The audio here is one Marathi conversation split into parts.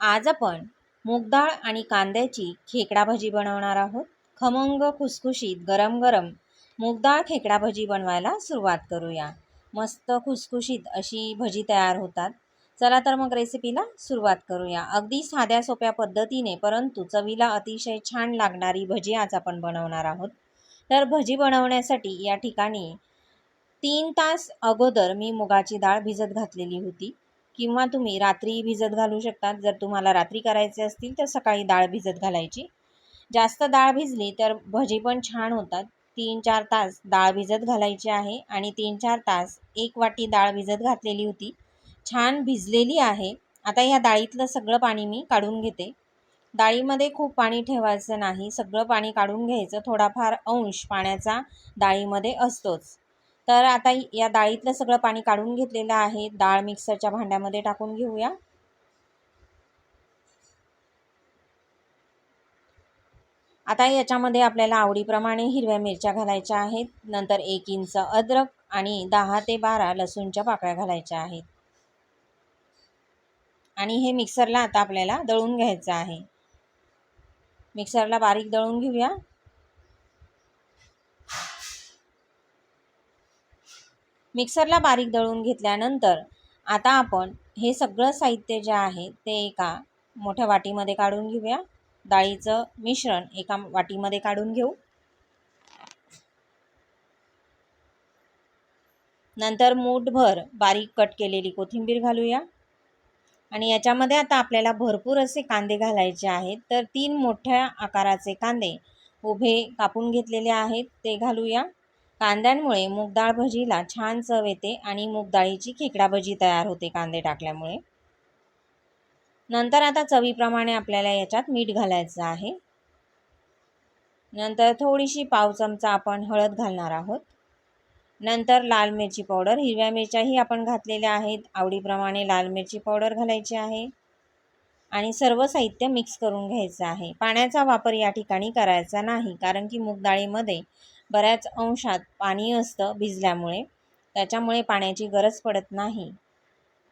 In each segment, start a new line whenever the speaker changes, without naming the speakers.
आज आपण मूगडाळ आणि कांद्याची खेकडा भजी बनवणार आहोत. खमंग खुसखुशीत गरम गरम मूगडाळ खेकडा भजी बनवायला सुरुवात करूया. मस्त खुसखुशीत अशी भजी तयार होतात. चला तर मग रेसिपीला सुरुवात करूया. अगदी साध्या सोप्या पद्धतीने परंतु चवीला अतिशय छान लागणारी भजी आज आपण बनवणार आहोत. तर भजी बनवण्यासाठी या ठिकाणी तीन तास अगोदर मी मुगाची डाळ भिजत घातलेली होती. किंवा तुम्ही रात्री भिजत घालू शकतात. जर तुम्हाला रात्री करायचे असतील तर सकाळी डाळ भिजत घालायची. जास्त डाळ भिजली तर भजी पण छान होतात. तीन चार तास डाळ भिजत घालायची आहे आणि तीन चार तास एक वाटी डाळ भिजत घातलेली होती. छान भिजलेली आहे. आता ह्या डाळीतलं सगळं पाणी मी काढून घेते. डाळीमध्ये खूप पाणी ठेवायचं नाही. सगळं पाणी काढून घ्यायचं. थोडाफार अंश पाण्याचा डाळीमध्ये असतोच. तर आता या डाळीतलं सगळं पाणी काढून घेतलेलं आहे. डाळ मिक्सरच्या भांड्यामध्ये टाकून घेऊया. आता याच्यामध्ये आपल्याला आवडीप्रमाणे हिरव्या मिरच्या घालायच्या आहेत. नंतर एक इंच अद्रक आणि दहा ते बारा लसूणच्या पाकळ्या घालायच्या आहेत. आणि हे मिक्सरला आता आपल्याला दळून घ्यायचं आहे. मिक्सरला बारीक दळून घेऊया. मिक्सरला बारीक दळून घेतल्यानंतर आता आपण हे सगळं साहित्य जे आहे ते एका मोठ्या वाटीमध्ये काढून घेऊया. डाळीचं मिश्रण एका वाटीमध्ये काढून घेऊ. नंतर मूठभर बारीक कट केलेली कोथिंबीर घालूया. आणि याच्यामध्ये आता आपल्याला भरपूर असे कांदे घालायचे आहेत. तर तीन मोठ्या आकाराचे कांदे उभे कापून घेतलेले आहेत. ते घालूया. कांद्यांमुळे मूगडाळ भजीला छान चव येते आणि मूगडाळीची खेकडा भजी तयार होते कांदे टाकल्यामुळे. नंतर आता चवीप्रमाणे आपल्याला याच्यात मीठ घालायचं आहे. नंतर थोडीशी पाव चमचा आपण हळद घालणार आहोत. नंतर लाल मिरची पावडर हिरव्या मिरच्याही आपण घातलेल्या आहेत. आवडीप्रमाणे लाल मिरची पावडर घालायची आहे. आणि सर्व साहित्य मिक्स करून घ्यायचं आहे. पाण्याचा वापर या ठिकाणी करायचा नाही कारण की मूगडाळीमध्ये बऱ्याच अंशात पाणी असतं भिजल्यामुळे. त्याच्यामुळे पाण्याची गरज पडत नाही.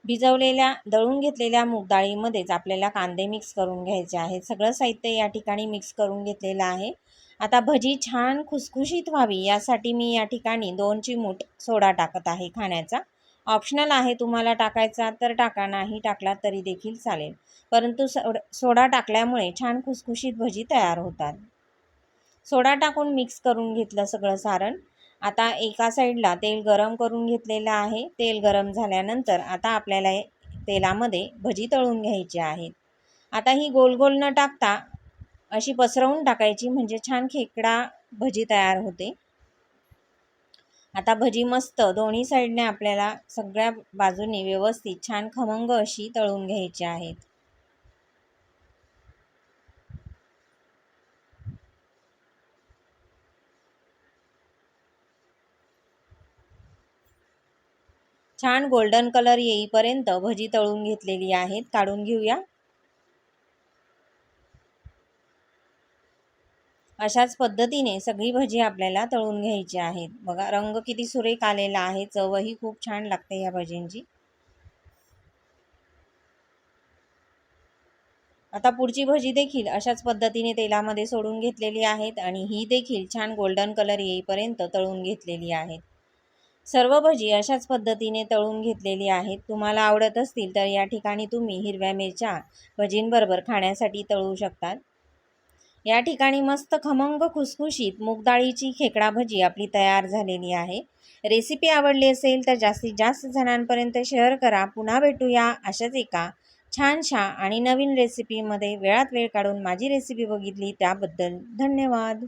भिजवलेल्या दळून घेतलेल्या मूगडाळीमध्येच आपल्याला कांदे मिक्स करून घ्यायचे आहेत. सगळं साहित्य या ठिकाणी मिक्स करून घेतलेलं आहे. आता भजी छान खुसखुशीत व्हावी यासाठी मी या ठिकाणी दोन चिमूट सोडा टाकत आहे खाण्याचा. ऑप्शनल आहे तुम्हाला टाकायचा तर टाका नाही टाकला तरी देखील चालेल. परंतु सोडा टाकल्यामुळे छान खुसखुशीत भजी तयार होतात. सोडा टाकून मिक्स करून घेतलं सगळं सारण. आता एका साईडला तेल गरम करून घेतलेलं आहे. तेल गरम झाल्यानंतर आता आपल्याला तेलामध्ये भजी तळून घ्यायची आहेत आता ही गोल गोल न टाकता अशी पसरवून टाकायची म्हणजे छान खेकडा भजी तयार होते. आता भजी मस्त दोन्ही साईडने आपल्याला सगळ्या बाजूनी व्यवस्थित छान खमंग अशी तळून घ्यायची आहेत. छान गोल्डन कलर येईपर्यंत भजी तळून घेतलेली आहेत. काढून घेऊया. अशाच पद्धतीने सगळी भजी आपल्याला तळून घ्यायची आहेत. बघा रंग किती सुरेख आलेला आहे. चवही खूप छान लागते या भजींची. आता पुढची भजी देखील अशाच पद्धतीने तेलामध्ये सोडून घेतलेली आहेत आणि ही देखील छान गोल्डन कलर येईपर्यंत तळून घेतलेली आहेत. सर्व भजी अशाच पद्धतीने तळून घेतलेली आहेत. तुम्हाला आवडत असतील तर या ठिकाणी तुम्ही हिरव्या मिरच्या भजींबरोबर खाण्यासाठी तळू शकतात. या ठिकाणी मस्त खमंग खुसखुशीत मुगडाळीची खेकडा भजी आपली तयार झालेली आहे. रेसिपी आवडली असेल तर जास्तीत जास्त जणांपर्यंत शेअर करा. पुन्हा भेटूया अशाच एका छानशा आणि नवीन रेसिपीमध्ये वेळात वेळ काढून माझी रेसिपी बघितली त्याबद्दल धन्यवाद.